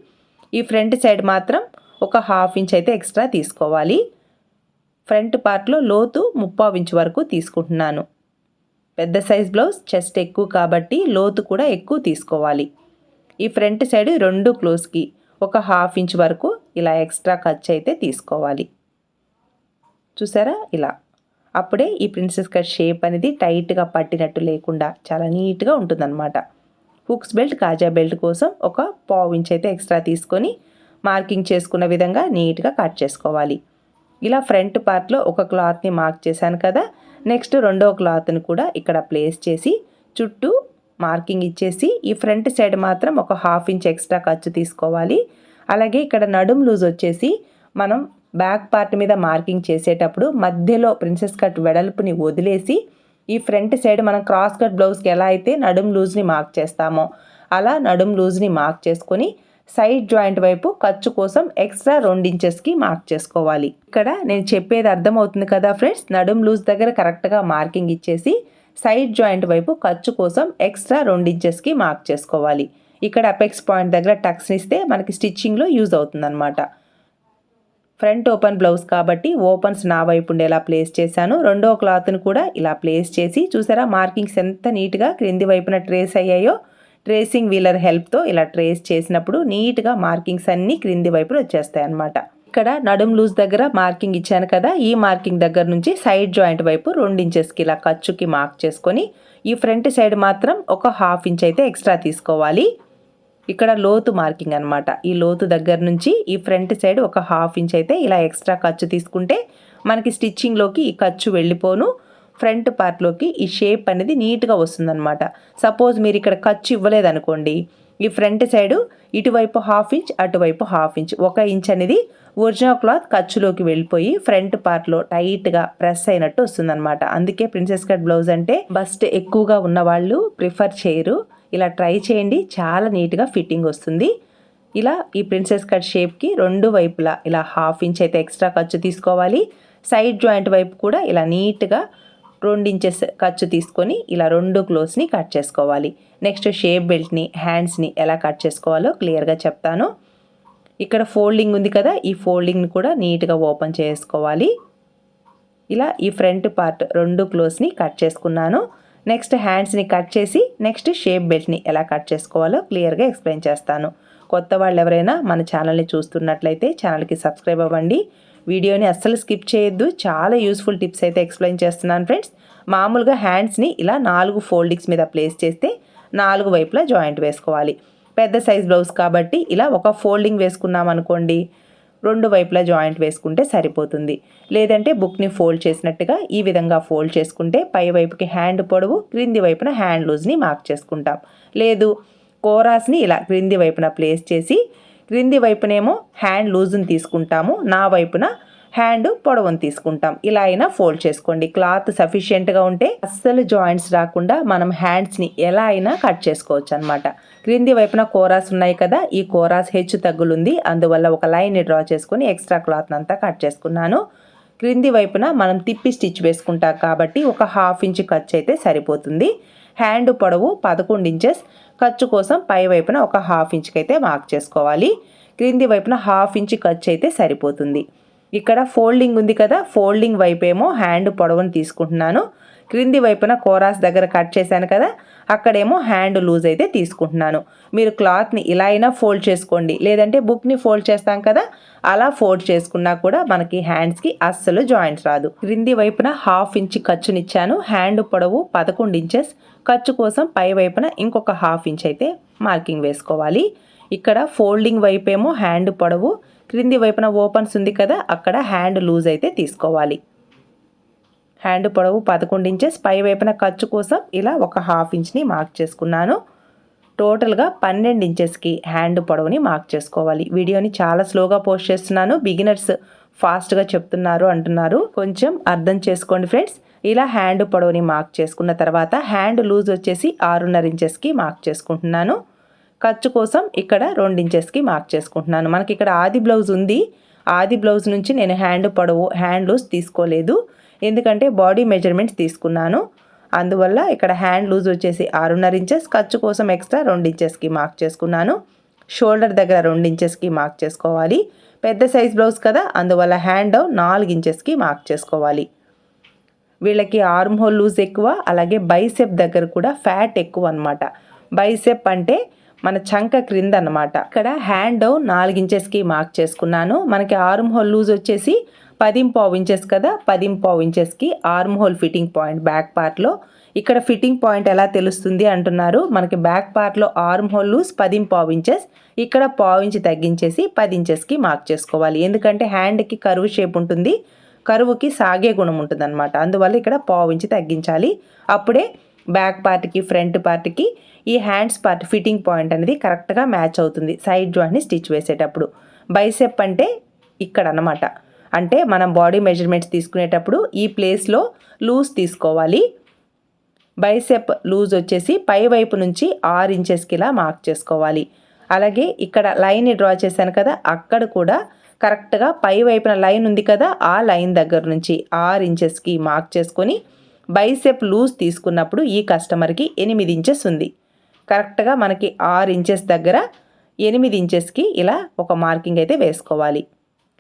ఈ ఫ్రంట్ సైడ్ మాత్రం ఒక హాఫ్ ఇంచ్ అయితే ఎక్స్ట్రా తీసుకోవాలి. ఫ్రంట్ పార్ట్లో లోతు ముప్పావు ఇంచ్ వరకు తీసుకుంటున్నాను. పెద్ద సైజ్ బ్లౌజ్ చెస్ట్ ఎక్కువ కాబట్టి లోతు కూడా ఎక్కువ తీసుకోవాలి. ఈ ఫ్రంట్ సైడ్ రెండు క్లోజ్కి ఒక హాఫ్ ఇంచ్ వరకు ఇలా ఎక్స్ట్రా ఖర్చు అయితే తీసుకోవాలి. చూసారా? ఇలా. అప్పుడే ఈ ప్రిన్సెస్ కట్ షేప్ అనేది టైట్గా పట్టినట్టు లేకుండా చాలా నీట్గా ఉంటుందన్నమాట. హుక్స్ బెల్ట్ కాజా బెల్ట్ కోసం ఒక పావు ఇంచ్ అయితే ఎక్స్ట్రా తీసుకొని మార్కింగ్ చేసుకున్న విధంగా నీట్గా కట్ చేసుకోవాలి. ఇలా ఫ్రంట్ పార్ట్లో ఒక క్లాత్ని మార్క్ చేశాను కదా. నెక్స్ట్ రెండో క్లాత్ని కూడా ఇక్కడ ప్లేస్ చేసి చుట్టూ మార్కింగ్ ఇచ్చేసి ఈ ఫ్రంట్ సైడ్ మాత్రం ఒక హాఫ్ ఇంచ్ ఎక్స్ట్రా ఖర్చు తీసుకోవాలి. అలాగే ఇక్కడ నడుం లూజ్ వచ్చేసి మనం బ్యాక్ పార్ట్ మీద మార్కింగ్ చేసేటప్పుడు మధ్యలో ప్రిన్సెస్ కట్ వెడల్పుని వదిలేసి ఈ ఫ్రంట్ సైడ్ మనం క్రాస్ కట్ బ్లౌజ్కి ఎలా అయితే నడుం లూజ్ని మార్క్ చేస్తామో అలా నడుం లూజ్ని మార్క్ చేసుకొని సైడ్ జాయింట్ వైపు ఖర్చు కోసం ఎక్స్ట్రా రెండు ఇంచెస్కి మార్క్ చేసుకోవాలి. ఇక్కడ నేను చెప్పేది అర్థమవుతుంది కదా ఫ్రెండ్స్? నడుం లూజ్ దగ్గర కరెక్ట్గా మార్కింగ్ ఇచ్చేసి సైడ్ జాయింట్ వైపు ఖర్చు కోసం ఎక్స్ట్రా రెండు ఇంచెస్కి మార్క్ చేసుకోవాలి. ఇక్కడ అపెక్స్ పాయింట్ దగ్గర టక్స్ ఇస్తే మనకి స్టిచ్చింగ్లో యూజ్ అవుతుందన్నమాట. ఫ్రంట్ ఓపెన్ బ్లౌజ్ కాబట్టి ఓపెన్స్ నా వైపు ఉండేలా ప్లేస్ చేశాను. రెండో క్లాత్ని కూడా ఇలా ప్లేస్ చేసి చూసారా మార్కింగ్స్ ఎంత నీట్గా క్రింది వైపున ట్రేస్ అయ్యాయో? ట్రేసింగ్ వీలర్ హెల్ప్తో ఇలా ట్రేస్ చేసినప్పుడు నీట్గా మార్కింగ్స్ అన్నీ క్రింది వైపులు వచ్చేస్తాయి అన్నమాట ఇక్కడ నడుం లూజ్ దగ్గర మార్కింగ్ ఇచ్చాను కదా ఈ మార్కింగ్ దగ్గర నుంచి సైడ్ జాయింట్ వైపు రెండు ఇంచెస్కి ఇలా ఖర్చుకి మార్క్ చేసుకొని ఈ ఫ్రంట్ సైడ్ మాత్రం ఒక హాఫ్ ఇంచ్ అయితే ఎక్స్ట్రా తీసుకోవాలి. ఇక్కడ లోతు మార్కింగ్ అనమాట ఈ లోతు దగ్గర నుంచి ఈ ఫ్రంట్ సైడ్ ఒక హాఫ్ ఇంచ్ అయితే ఇలా ఎక్స్ట్రా ఖర్చు తీసుకుంటే మనకి స్టిచ్చింగ్లోకి ఈ ఖర్చు వెళ్ళిపోను. ఫ్రంట్ పార్ట్లోకి ఈ షేప్ అనేది నీట్గా వస్తుందన్నమాట. సపోజ్ మీరు ఇక్కడ ఖర్చు ఇవ్వలేదనుకోండి ఈ ఫ్రంట్ సైడు ఇటువైపు హాఫ్ ఇంచ్ అటువైపు హాఫ్ ఇంచ్ ఒక ఇంచ్ అనేది ఒరిజినల్ క్లాత్ ఖర్చులోకి వెళ్ళిపోయి ఫ్రంట్ పార్ట్లో టైట్గా ప్రెస్ అయినట్టు వస్తుందన్నమాట. అందుకే ప్రిన్సెస్ కట్ బ్లౌజ్ అంటే బస్ట్ ఎక్కువగా ఉన్న వాళ్ళు ప్రిఫర్ చేయరు. ఇలా ట్రై చేయండి చాలా నీట్గా ఫిట్టింగ్ వస్తుంది. ఇలా ఈ ప్రిన్సెస్ కట్ షేప్కి రెండు వైపులా ఇలా హాఫ్ ఇంచ్ అయితే ఎక్స్ట్రా ఖర్చు తీసుకోవాలి. సైడ్ జాయింట్ వైపు కూడా ఇలా నీట్గా ఇంచెస్ ఖర్చు తీసుకొని ఇలా రెండు క్లోత్స్ని కట్ చేసుకోవాలి. నెక్స్ట్ షేప్ బెల్ట్ని హ్యాండ్స్ని ఎలా కట్ చేసుకోవాలో క్లియర్గా చెప్తాను. ఇక్కడ ఫోల్డింగ్ ఉంది కదా ఈ ఫోల్డింగ్ని కూడా నీట్గా ఓపెన్ చేసుకోవాలి. ఇలా ఈ ఫ్రంట్ పార్ట్ రెండు క్లోత్స్ని కట్ చేసుకున్నాను. నెక్స్ట్ హ్యాండ్స్ని కట్ చేసి నెక్స్ట్ షేప్ బెల్ట్ని ఎలా కట్ చేసుకోవాలో క్లియర్గా ఎక్స్ప్లెయిన్ చేస్తాను. కొత్త వాళ్ళు ఎవరైనా మన ఛానల్ని చూస్తున్నట్లయితే ఛానల్కి సబ్స్క్రైబ్ అవ్వండి. వీడియోని అస్సలు స్కిప్ చేయొద్దు. చాలా యూస్ఫుల్ టిప్స్ అయితే ఎక్స్ప్లెయిన్ చేస్తున్నాను ఫ్రెండ్స్ మామూలుగా హ్యాండ్స్ని ఇలా నాలుగు ఫోల్డింగ్స్ మీద ప్లేస్ చేస్తే నాలుగు వైపులా జాయింట్ వేసుకోవాలి. పెద్ద సైజ్ బ్లౌజ్ కాబట్టి ఇలా ఒక ఫోల్డింగ్ వేసుకున్నాం అనుకోండి రెండు వైపులా జాయింట్ వేసుకుంటే సరిపోతుంది. లేదంటే బుక్ని ఫోల్డ్ చేసినట్టుగా ఈ విధంగా ఫోల్డ్ చేసుకుంటే పై వైపుకి హ్యాండ్ పొడవు క్రింది వైపున హ్యాండ్ లూజ్ని మార్క్ చేసుకుంటాం. లేదు కోరాస్ని ఇలా క్రింది వైపున ప్లేస్ చేసి క్రింది వైపునేమో హ్యాండ్ లూజ్ని తీసుకుంటాము నా వైపున హ్యాండ్ పొడవును తీసుకుంటాం. ఇలా అయినా ఫోల్డ్ చేసుకోండి. క్లాత్ సఫిషియెంట్గా ఉంటే అస్సలు జాయింట్స్ రాకుండా మనం హ్యాండ్స్ని ఎలా అయినా కట్ చేసుకోవచ్చు అనమాట క్రింది వైపున కోరాస్ ఉన్నాయి కదా ఈ కోరాస్ హెచ్చు తగ్గులుంది. అందువల్ల ఒక లైన్ని డ్రా చేసుకుని ఎక్స్ట్రా క్లాత్ అంతా కట్ చేసుకున్నాను. క్రింది వైపున మనం తిప్పి స్టిచ్ వేసుకుంటాం కాబట్టి ఒక హాఫ్ ఇంచ్ ఖర్చు అయితే సరిపోతుంది. హ్యాండ్ పొడవు పదకొండు ఇంచెస్ ఖర్చు కోసం పై వైపున ఒక హాఫ్ ఇంచ్కి అయితే మార్క్ చేసుకోవాలి. క్రింది వైపున హాఫ్ ఇంచ్ ఖర్చు అయితే సరిపోతుంది. ఇక్కడ ఫోల్డింగ్ ఉంది కదా ఫోల్డింగ్ వైపేమో హ్యాండ్ పొడవును తీసుకుంటున్నాను. క్రింది వైపున కోరాస్ దగ్గర కట్ చేశాను కదా అక్కడేమో హ్యాండ్ లూజ్ అయితే తీసుకుంటున్నాను. మీరు క్లాత్ని ఇలా అయినా ఫోల్డ్ చేసుకోండి. లేదంటే బుక్ని ఫోల్డ్ చేస్తాం కదా అలా ఫోల్డ్ చేసుకున్నా కూడా మనకి హ్యాండ్స్కి అస్సలు జాయింట్స్ రాదు. క్రింది వైపున హాఫ్ ఇంచ్ ఖర్చునిచ్చాను. హ్యాండ్ పొడవు పదకొండు ఇంచెస్. ఖర్చు కోసం పై వైపున ఇంకొక హాఫ్ ఇంచ్ అయితే మార్కింగ్ వేసుకోవాలి. ఇక్కడ ఫోల్డింగ్ వైపేమో హ్యాండ్ పొడవు. క్రింది వైపున ఓపెన్స్ ఉంది కదా అక్కడ హ్యాండ్ లూజ్ అయితే తీసుకోవాలి. హ్యాండ్ పొడవు పదకొండు ఇంచెస్ పై వైపున ఖర్చు కోసం ఇలా ఒక హాఫ్ ఇంచ్ని మార్క్ చేసుకున్నాను. టోటల్గా పన్నెండు ఇంచెస్కి హ్యాండ్ పొడవుని మార్క్ చేసుకోవాలి. వీడియోని చాలా స్లోగా పోస్ట్ చేస్తున్నాను. బిగినర్స్ ఫాస్ట్గా చెప్తున్నారు అంటున్నారు. కొంచెం అర్థం చేసుకోండి ఫ్రెండ్స్. ఇలా హ్యాండ్ పొడవుని మార్క్ చేసుకున్న తర్వాత హ్యాండ్ లూజ్ వచ్చేసి ఆరున్నర ఇంచెస్కి మార్క్ చేసుకుంటున్నాను. ఖర్చు కోసం ఇక్కడ రెండు ఇంచెస్కి మార్క్ చేసుకుంటున్నాను. మనకి ఇక్కడ ఆది బ్లౌజ్ ఉంది. ఆది బ్లౌజ్ నుంచి నేను హ్యాండ్ పొడవు హ్యాండ్ లూజ్ తీసుకోలేదు. ఎందుకంటే బాడీ మెజర్మెంట్స్ తీసుకున్నాను. అందువల్ల ఇక్కడ హ్యాండ్ లూజ్ వచ్చేసి ఆరున్నర ఇంచెస్ ఖర్చు కోసం ఎక్స్ట్రా రెండు ఇంచెస్కి మార్క్ చేసుకున్నాను. షోల్డర్ దగ్గర రెండు ఇంచెస్కి మార్క్ చేసుకోవాలి. పెద్ద సైజ్ బ్లౌజ్ కదా అందువల్ల హ్యాండ్ నాలుగు ఇంచెస్కి మార్క్ చేసుకోవాలి. వీళ్ళకి ఆర్మ్ హోల్ లూజ్ ఎక్కువ అలాగే బైసెప్ దగ్గర కూడా ఫ్యాట్ ఎక్కువ అనమాట బైసెప్ అంటే మన చంక క్రింద అనమాట ఇక్కడ హ్యాండ్ నాలుగు ఇంచెస్కి మార్క్ చేసుకున్నాను. మనకి ఆర్మ్ హోల్ లూజ్ వచ్చేసి పదింపావు ఇంచెస్ కదా పదింపావు ఇంచెస్కి arm hole fitting point back పార్ట్లో ఇక్కడ ఫిట్టింగ్ పాయింట్ ఎలా తెలుస్తుంది అంటున్నారు. మనకి బ్యాక్ పార్ట్లో ఆర్మ్ హోల్ లూస్ పది ఇంచెస్ ఇక్కడ పావు ఇంచ్ తగ్గించేసి పది ఇంచెస్కి మార్క్ చేసుకోవాలి. ఎందుకంటే హ్యాండ్కి కరువు షేప్ ఉంటుంది కరువుకి సాగే గుణం ఉంటుంది అనమాట అందువల్ల ఇక్కడ పావు ఇంచ్ తగ్గించాలి. అప్పుడే బ్యాక్ పార్ట్కి ఫ్రంట్ పార్ట్కి ఈ హ్యాండ్స్ పార్ట్ ఫిట్టింగ్ పాయింట్ అనేది కరెక్ట్గా మ్యాచ్ అవుతుంది. సైడ్ జాయింట్ని స్టిచ్ వేసేటప్పుడు. బైసెప్ అంటే ఇక్కడ అన్నమాట అంటే మనం బాడీ మెజర్మెంట్స్ తీసుకునేటప్పుడు ఈ ప్లేస్లో లూజ్ తీసుకోవాలి. బైసెప్ లూజ్ వచ్చేసి పై వైపు నుంచి ఆరు ఇంచెస్కి ఇలా మార్క్ చేసుకోవాలి. అలాగే ఇక్కడ లైన్ డ్రా చేశాను కదా అక్కడ కూడా కరెక్ట్గా పై వైపున లైన్ ఉంది కదా ఆ లైన్ దగ్గర నుంచి ఆరు ఇంచెస్కి మార్క్ చేసుకొని బైసెప్ లూజ్ తీసుకున్నప్పుడు ఈ కస్టమర్కి ఎనిమిది ఇంచెస్ ఉంది. కరెక్ట్గా మనకి ఆరు ఇంచెస్ దగ్గర ఎనిమిది ఇంచెస్కి ఇలా ఒక మార్కింగ్ అయితే వేసుకోవాలి.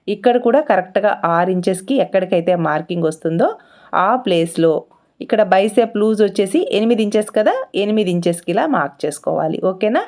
ఇక్కడ కూడా కరెక్ట్గా ఆరు ఇంచెస్కి ఎక్కడికైతే మార్కింగ్ వస్తుందో ఆ ప్లేస్లో ఇక్కడ బైసెప్ లూజ్ వచ్చేసి ఎనిమిది ఇంచెస్ కదా ఎనిమిది ఇంచెస్కి ఇలా మార్క్ చేసుకోవాలి. ఓకేనా?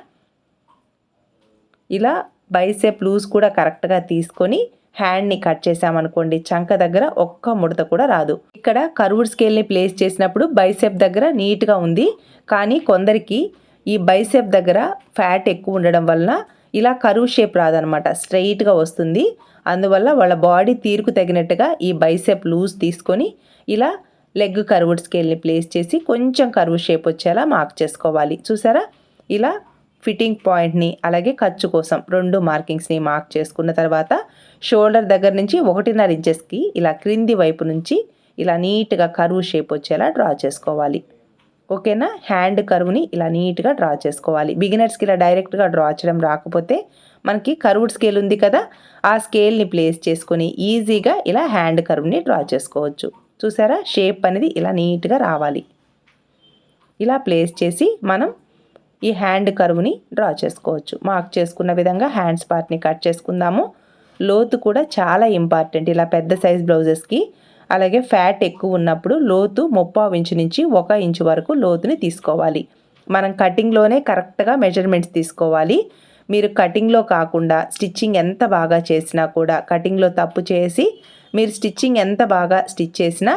ఇలా బైసెప్ లూజ్ కూడా కరెక్ట్గా తీసుకొని హ్యాండ్ని కట్ చేసామనుకోండి చంక దగ్గర ఒక్క ముడత కూడా రాదు. ఇక్కడ కర్వ్డ్ స్కేల్ని ప్లేస్ చేసినప్పుడు బైసెప్ దగ్గర నీట్గా ఉంది. కానీ కొందరికి ఈ బైసెప్ దగ్గర ఫ్యాట్ ఎక్కువ ఉండడం వలన ఇలా కరువు షేప్ రాదనమాట. స్ట్రైట్గా వస్తుంది. అందువల్ల వాళ్ళ బాడీ తీరుకు తగినట్టుగా ఈ బైసెప్ లూజ్ తీసుకొని ఇలా లెగ్ కర్వ్డ్ స్కేల్ని ప్లేస్ చేసి కొంచెం కరువు షేప్ వచ్చేలా మార్క్ చేసుకోవాలి. చూసారా? ఇలా ఫిట్టింగ్ పాయింట్ని అలాగే ఖర్చు కోసం రెండు మార్కింగ్స్ని మార్క్ చేసుకున్న తర్వాత షోల్డర్ దగ్గర నుంచి ఒకటిన్నర ఇంచెస్కి ఇలా క్రింది వైపు నుంచి ఇలా నీట్గా కరువు షేప్ వచ్చేలా డ్రా చేసుకోవాలి. ఓకేనా? హ్యాండ్ కరువుని ఇలా నీట్గా డ్రా చేసుకోవాలి. బిగినర్స్కి ఇలా డైరెక్ట్గా డ్రా చేయడం రాకపోతే మనకి కరువుడ్ స్కేల్ ఉంది కదా ఆ స్కేల్ని ప్లేస్ చేసుకొని ఈజీగా ఇలా హ్యాండ్ కరువుని డ్రా చేసుకోవచ్చు. చూసారా? షేప్ అనేది ఇలా నీట్గా రావాలి. ఇలా ప్లేస్ చేసి మనం ఈ హ్యాండ్ కరువుని డ్రా చేసుకోవచ్చు. మార్క్ చేసుకున్న విధంగా హ్యాండ్స్ పార్ట్ని కట్ చేసుకుందాము. లోతు కూడా చాలా ఇంపార్టెంట్. ఇలా పెద్ద సైజ్ బ్లౌజెస్కి అలాగే ఫ్యాట్ ఎక్కువ ఉన్నప్పుడు లోతు ముప్పావు ఇంచు నుంచి ఒక ఇంచు వరకు లోతుని తీసుకోవాలి. మనం కటింగ్లోనే కరెక్ట్గా మెజర్మెంట్స్ తీసుకోవాలి. మీరు కటింగ్లో కాకుండా స్టిచ్చింగ్ ఎంత బాగా చేసినా కూడా కటింగ్లో తప్పు చేసి మీరు స్టిచ్చింగ్ ఎంత బాగా స్టిచ్ చేసినా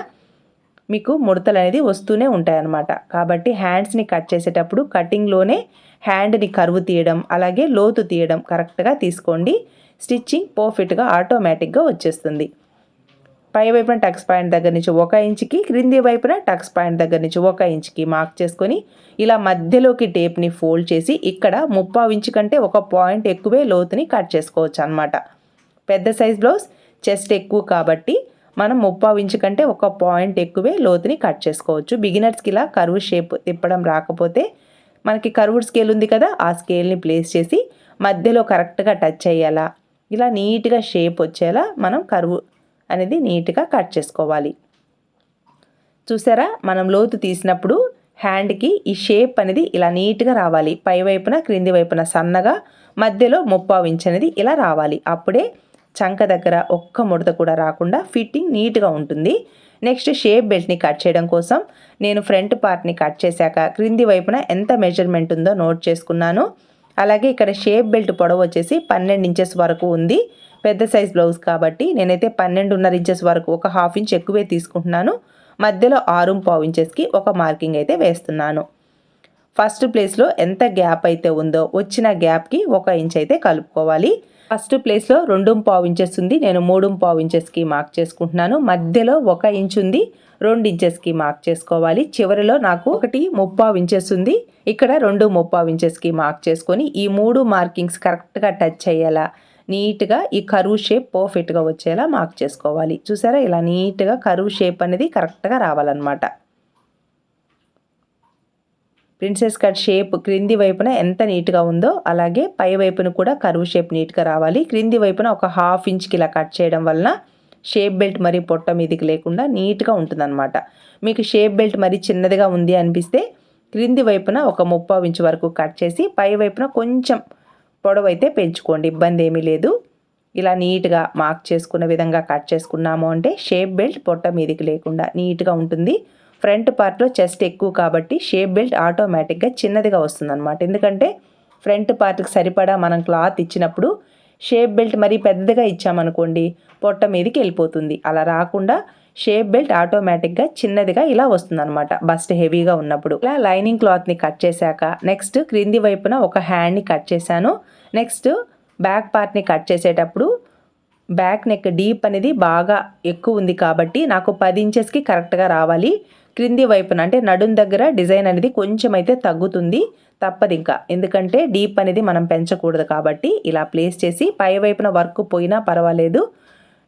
మీకు ముడతలు అనేది వస్తూనే ఉంటాయన్నమాట. కాబట్టి హ్యాండ్స్ని కట్ చేసేటప్పుడు కటింగ్లోనే హ్యాండ్ని కరువు తీయడం అలాగే లోతు తీయడం కరెక్ట్గా తీసుకోండి. స్టిచ్చింగ్ పర్ఫెక్ట్గా ఆటోమేటిక్గా వచ్చేస్తుంది. పై వైపున టక్స్ పాయింట్ దగ్గర నుంచి ఒక ఇంచుకి క్రింది వైపున టక్స్ పాయింట్ దగ్గర నుంచి ఒక ఇంచుకి మార్క్ చేసుకొని ఇలా మధ్యలోకి టేప్ని ఫోల్డ్ చేసి ఇక్కడ ముప్పావు ఇంచు కంటే ఒక పాయింట్ ఎక్కువే లోతుని కట్ చేసుకోవచ్చు అనమాట పెద్ద సైజ్ బ్లౌజ్ చెస్ట్ ఎక్కువ కాబట్టి మనం ముప్పావు ఇంచు కంటే ఒక పాయింట్ ఎక్కువే లోతుని కట్ చేసుకోవచ్చు. బిగినర్స్కి ఇలా కరువు షేప్ తిప్పడం రాకపోతే మనకి కరువుడ్ స్కేల్ ఉంది కదా ఆ స్కేల్ని ప్లేస్ చేసి మధ్యలో కరెక్ట్గా టచ్ అయ్యేలా ఇలా నీట్గా షేప్ వచ్చేలా మనం కరువు అనేది నీట్గా కట్ చేసుకోవాలి. చూసారా? మనం లోతు తీసినప్పుడు హ్యాండ్కి ఈ షేప్ అనేది ఇలా నీట్గా రావాలి. పై వైపున క్రింది వైపున సన్నగా మధ్యలో ముప్పావు ఇంచ్ అనేది ఇలా రావాలి. అప్పుడే చంక దగ్గర ఒక్క ముడత కూడా రాకుండా ఫిట్టింగ్ నీట్గా ఉంటుంది. నెక్స్ట్ షేప్ బెల్ట్ని కట్ చేయడం కోసం నేను ఫ్రంట్ పార్ట్ని కట్ చేశాక క్రింది వైపున ఎంత మెజర్మెంట్ ఉందో నోట్ చేసుకున్నాను. అలాగే ఇక్కడ షేప్ బెల్ట్ పొడవు వచ్చేసి పన్నెండు ఇంచెస్ వరకు ఉంది. పెద్ద సైజ్ బ్లౌజ్ కాబట్టి నేనైతే పన్నెండున్నర ఇంచెస్ వరకు ఒక హాఫ్ ఇంచ్ ఎక్కువే తీసుకుంటున్నాను. మధ్యలో ఆరు పావు ఇంచెస్కి ఒక మార్కింగ్ అయితే వేస్తున్నాను. ఫస్ట్ ప్లేస్లో ఎంత గ్యాప్ అయితే ఉందో వచ్చిన గ్యాప్కి ఒక ఇంచ్ అయితే కలుపుకోవాలి. ఫస్ట్ ప్లేస్లో రెండు పావు ఇంచెస్ ఉంది. నేను మూడు పావు ఇంచెస్కి మార్క్ చేసుకుంటున్నాను. మధ్యలో ఒక ఇంచ్ ఉంది. రెండు ఇంచెస్కి మార్క్ చేసుకోవాలి. చివరిలో నాకు ఒకటి ముప్పావు ఇంచెస్ ఉంది. ఇక్కడ రెండు ముప్పావు ఇంచెస్కి మార్క్ చేసుకొని ఈ మూడు మార్కింగ్స్ కరెక్ట్గా టచ్ అయ్యేలా నీట్గా ఈ కరువు షేప్ పర్ఫెక్ట్గా వచ్చేలా మార్క్ చేసుకోవాలి. చూసారా? ఇలా నీట్గా కరువు షేప్ అనేది కరెక్ట్గా రావాలన్నమాట. ప్రిన్సెస్ కట్ షేప్ క్రింది వైపున ఎంత నీట్గా ఉందో అలాగే పై వైపున కూడా కరువు షేప్ నీట్గా రావాలి. క్రింది వైపున ఒక హాఫ్ ఇంచ్కి ఇలా కట్ చేయడం వలన షేప్ బెల్ట్ మరీ పొట్ట మీదికి లేకుండా నీట్గా ఉంటుందన్నమాట. మీకు షేప్ బెల్ట్ మరీ చిన్నదిగా ఉంది అనిపిస్తే క్రింది వైపున ఒక ముప్పావు ఇంచు వరకు కట్ చేసి పై వైపున కొంచెం పొడవైతే పెంచుకోండి ఇబ్బంది ఏమీ లేదు. ఇలా నీట్గా మార్క్ చేసుకున్న విధంగా కట్ చేసుకున్నాము అంటే షేప్ బెల్ట్ పొట్ట మీదికి లేకుండా నీట్గా ఉంటుంది. ఫ్రంట్ పార్ట్లో చెస్ట్ ఎక్కువ కాబట్టి షేప్ బెల్ట్ ఆటోమేటిక్గా చిన్నదిగా వస్తుందన్నమాట. ఎందుకంటే ఫ్రంట్ పార్ట్కి సరిపడా మనం క్లాత్ ఇచ్చినప్పుడు షేప్ బెల్ట్ మరీ పెద్దగా ఇచ్చామనుకోండి పొట్ట మీదకి వెళ్ళిపోతుంది. అలా రాకుండా షేప్ బెల్ట్ ఆటోమేటిక్గా చిన్నదిగా ఇలా వస్తుందన్నమాట. బస్ట్ హెవీగా ఉన్నప్పుడు. ఇలా లైనింగ్ క్లాత్ని కట్ చేశాక నెక్స్ట్ క్రింది వైపున ఒక హ్యాండ్ని కట్ చేశాను. నెక్స్ట్ బ్యాక్ పార్ట్ని కట్ చేసేటప్పుడు బ్యాక్ నెక్ డీప్ అనేది బాగా ఎక్కువ ఉంది కాబట్టి నాకు పది ఇంచెస్కి కరెక్ట్గా రావాలి. క్రింది వైపున అంటే నడుం దగ్గర డిజైన్ అనేది కొంచెం అయితే తగ్గుతుంది. తప్పదు ఇంకా ఎందుకంటే డీప్ అనేది మనం పెంచకూడదు కాబట్టి ఇలా ప్లేస్ చేసి పై వైపున వర్క్ పోయినా పర్వాలేదు.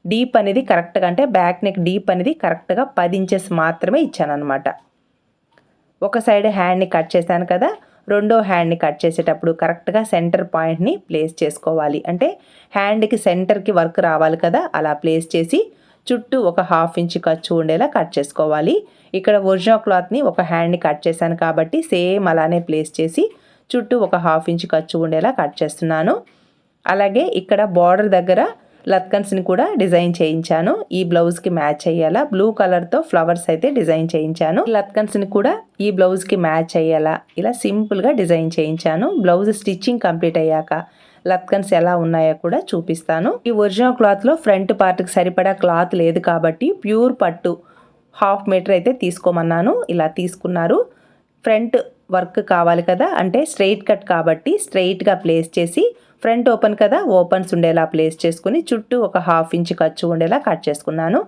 డీప్ అనేది కరెక్ట్గా అంటే బ్యాక్ నెక్ డీప్ అనేది కరెక్ట్గా పది ఇంచెస్ మాత్రమే ఇచ్చాను ఒక సైడ్ హ్యాండ్ని కట్ చేశాను కదా రెండో హ్యాండ్ని కట్ చేసేటప్పుడు కరెక్ట్గా సెంటర్ పాయింట్ని ప్లేస్ చేసుకోవాలి. అంటే హ్యాండ్కి సెంటర్కి వర్క్ రావాలి కదా అలా ప్లేస్ చేసి చుట్టూ ఒక హాఫ్ ఇంచ్ ఖర్చు ఉండేలా కట్ చేసుకోవాలి. ఇక్కడ ఒరిజినల్ క్లాత్ని ఒక హ్యాండ్ని కట్ చేశాను కాబట్టి సేమ్ అలానే ప్లేస్ చేసి చుట్టూ ఒక హాఫ్ ఇంచ్ ఖర్చు ఉండేలా కట్ చేస్తున్నాను. అలాగే ఇక్కడ బార్డర్ దగ్గర లత్కన్స్ని కూడా డిజైన్ చేయించాను. ఈ బ్లౌజ్కి మ్యాచ్ అయ్యేలా బ్లూ కలర్తో ఫ్లవర్స్ అయితే డిజైన్ చేయించాను. లత్కన్స్ని కూడా ఈ బ్లౌజ్కి మ్యాచ్ అయ్యేలా ఇలా సింపుల్గా డిజైన్ చేయించాను. బ్లౌజ్ స్టిచ్చింగ్ కంప్లీట్ అయ్యాక లత్కన్స్ ఎలా ఉన్నాయో కూడా చూపిస్తాను. ఈ ఒరిజినల్ క్లాత్లో ఫ్రంట్ పార్ట్కి సరిపడా క్లాత్ లేదు కాబట్టి ప్యూర్ పట్టు హాఫ్ మీటర్ అయితే తీసుకోమన్నాను. ఇలా తీసుకున్నారు. ఫ్రంట్ వర్క్ కావాలి కదా అంటే స్ట్రెయిట్ కట్ కాబట్టి స్ట్రెయిట్గా ప్లేస్ చేసి ఫ్రంట్ ఓపెన్ కదా ఓపెన్స్ ఉండేలా ప్లేస్ చేసుకుని చుట్టూ ఒక హాఫ్ ఇంచ్ ఖర్చు ఉండేలా కట్ చేసుకున్నాను.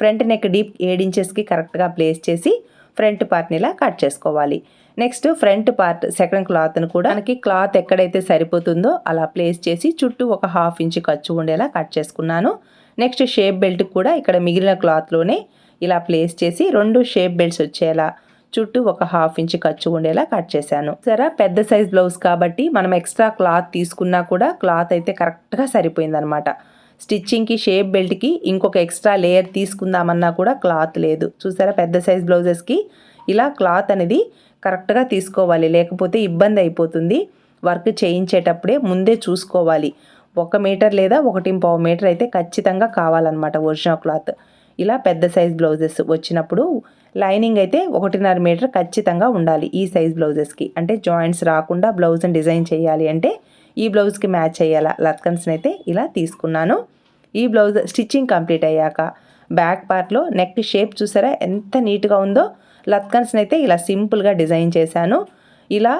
ఫ్రంట్ నెక్ డీప్ ఏడు ఇంచెస్కి కరెక్ట్గా ప్లేస్ చేసి ఫ్రంట్ పార్ట్ని ఇలా కట్ చేసుకోవాలి. నెక్స్ట్ ఫ్రంట్ పార్ట్ సెకండ్ క్లాత్ను కూడా మనకి క్లాత్ ఎక్కడైతే సరిపోతుందో అలా ప్లేస్ చేసి చుట్టూ ఒక హాఫ్ ఇంచ్ ఖర్చు ఉండేలా కట్ చేసుకున్నాను. నెక్స్ట్ షేప్ బెల్ట్ కూడా ఇక్కడ మిగిలిన క్లాత్లోనే ఇలా ప్లేస్ చేసి రెండు షేప్ బెల్ట్స్ వచ్చేలా చుట్టూ ఒక హాఫ్ ఇంచ్ ఖర్చు ఉండేలా కట్ చేశాను. సరే పెద్ద సైజ్ బ్లౌజ్ కాబట్టి మనం ఎక్స్ట్రా క్లాత్ తీసుకున్నా కూడా క్లాత్ అయితే కరెక్ట్గా సరిపోయిందనమాట స్టిచ్చింగ్కి షేప్ బెల్ట్కి ఇంకొక ఎక్స్ట్రా లేయర్ తీసుకుందామన్నా కూడా క్లాత్ లేదు. చూసారా పెద్ద సైజ్ బ్లౌజెస్కి ఇలా క్లాత్ అనేది కరెక్ట్గా తీసుకోవాలి. లేకపోతే ఇబ్బంది అయిపోతుంది. వర్క్ చేయించేటప్పుడే ముందే చూసుకోవాలి. ఒక మీటర్ లేదా ఒకటి పావు మీటర్ అయితే ఖచ్చితంగా కావాలన్నమాట ఒరిజినల్ క్లాత్. ఇలా పెద్ద సైజ్ బ్లౌజెస్ వచ్చినప్పుడు లైనింగ్ అయితే ఒకటిన్నర మీటర్ ఖచ్చితంగా ఉండాలి ఈ సైజ్ బ్లౌజెస్కి. అంటే జాయింట్స్ రాకుండా బ్లౌజ్ని డిజైన్ చేయాలి అంటే ఈ బ్లౌజ్కి మ్యాచ్ అయ్యేలా లత్కన్స్ని అయితే ఇలా తీసుకున్నాను. ఈ బ్లౌజ్ స్టిచ్చింగ్ కంప్లీట్ అయ్యాక బ్యాక్ పార్ట్లో నెక్ షేప్ చూసారా ఎంత నీట్గా ఉందో లత్కన్స్ని అయితే ఇలా సింపుల్గా డిజైన్ చేశాను. ఇలా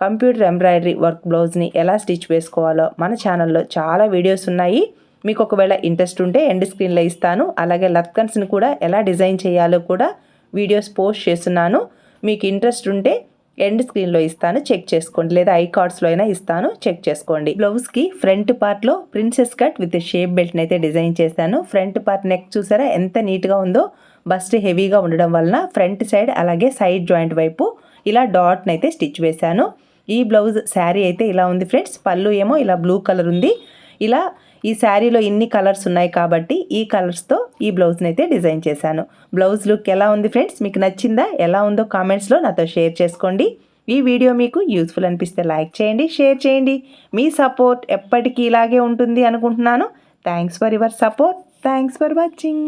కంప్యూటర్ ఎంబ్రాయిడరీ వర్క్ బ్లౌజ్ని ఎలా స్టిచ్ వేసుకోవాలో మన ఛానల్లో చాలా వీడియోస్ ఉన్నాయి. మీకు ఒకవేళ ఇంట్రెస్ట్ ఉంటే ఎండ్ స్క్రీన్లో ఇస్తాను. అలాగే లత్కన్స్ని కూడా ఎలా డిజైన్ చేయాలో కూడా వీడియోస్ పోస్ట్ చేస్తున్నాను. మీకు ఇంట్రెస్ట్ ఉంటే ఎండ్ స్క్రీన్లో ఇస్తాను. చెక్ చేసుకోండి. లేదా ఐ కార్డ్స్లో అయినా ఇస్తాను. చెక్ చేసుకోండి. బ్లౌజ్కి ఫ్రంట్ పార్ట్లో ప్రిన్సెస్ కట్ విత్ షేప్ బెల్ట్ని అయితే డిజైన్ చేశాను. ఫ్రంట్ పార్ట్ నెక్ చూసారా? ఎంత నీట్గా ఉందో. బస్ట్ హెవీగా ఉండడం వలన ఫ్రంట్ సైడ్ అలాగే సైడ్ జాయింట్ వైపు ఇలా డాట్ని అయితే స్టిచ్ వేశాను. ఈ బ్లౌజ్ శారీ అయితే ఇలా ఉంది ఫ్రెండ్స్. పళ్ళు ఏమో ఇలా బ్లూ కలర్ ఉంది. ఇలా ఈ శారీలో ఇన్ని కలర్స్ ఉన్నాయి కాబట్టి ఈ కలర్స్తో ఈ బ్లౌజ్ని అయితే డిజైన్ చేశాను. బ్లౌజ్ లుక్ ఎలా ఉంది ఫ్రెండ్స్? మీకు నచ్చిందా? ఎలా ఉందో కామెంట్స్లో నాతో షేర్ చేసుకోండి. ఈ వీడియో మీకు యూస్ఫుల్ అనిపిస్తే లైక్ చేయండి షేర్ చేయండి. మీ సపోర్ట్ ఎప్పటికీ ఇలాగే ఉంటుంది అనుకుంటున్నాను. Thanks for your support. Thanks for watching.